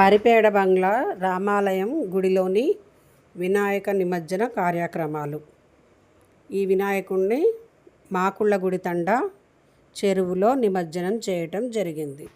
మరిపేడ బంగ్లా రామాలయం గుడిలోని వినాయక నిమజ్జన కార్యక్రమాలు. ఈ వినాయకుడిని మాకుళ్ళ గుడి తండ చెరువులో నిమజ్జనం చేయటం జరిగింది.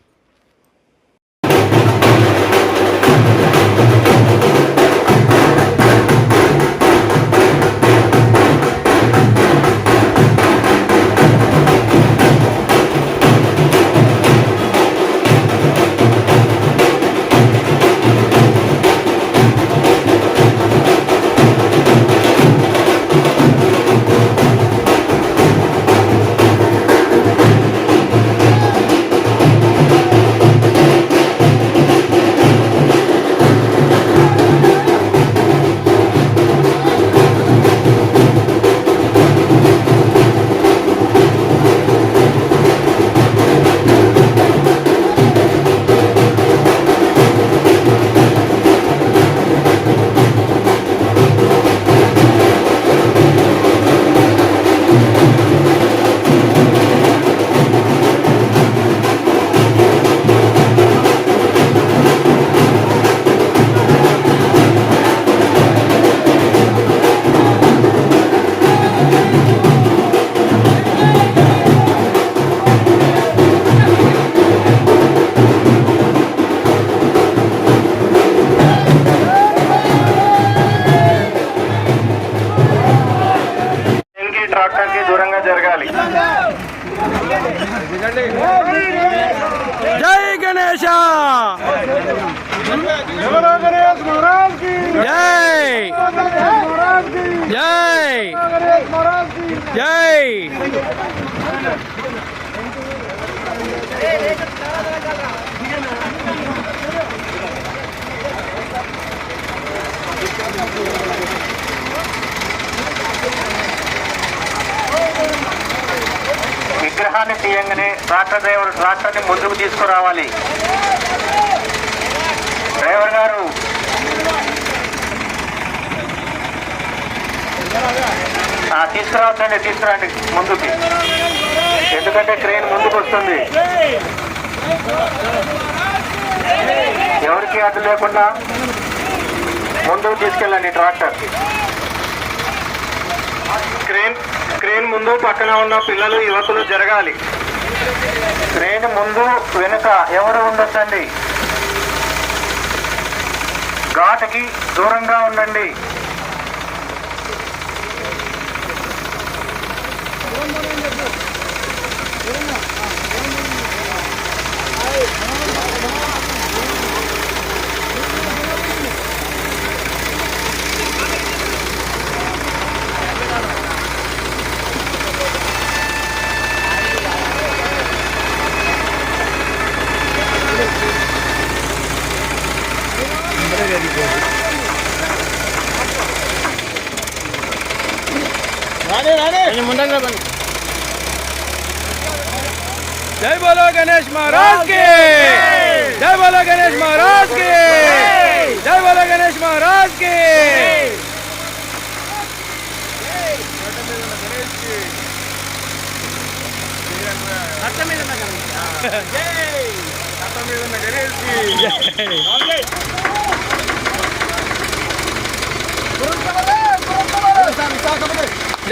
ఇంకి ట్రాక్టర్కి దూరంగా జరగాలి జై గణేశ జై జై జై విగ్రహాన్ని తీయంగానే ట్రాక్టర్ డ్రైవర్ ట్రాక్టర్ని ముందుకు తీసుకురావాలి. డ్రైవర్ గారు. తీసుకురావచ్చండి తీసుకురండి ముందుకి. ఎందుకంటే ట్రైన్ ముందుకు వస్తుంది. ఎవరికి అడ్డు లేకుండా ముందుకు తీసుకెళ్ళండి ట్రాక్టర్. ట్రైన్ ముందు పక్కన ఉన్న పిల్లలు యువకులు జరగాలి. ట్రైన్ ముందు వెనుక ఎవరు ఉండొద్దండి ఘాటుకి దూరంగా ఉండండి. జై బోలో గణేష్ మహారాజ్కి! జై బోలో గణేష్ మహారాజ్కి! జై బోలో గణేష్ మహారాజ్కి! జై!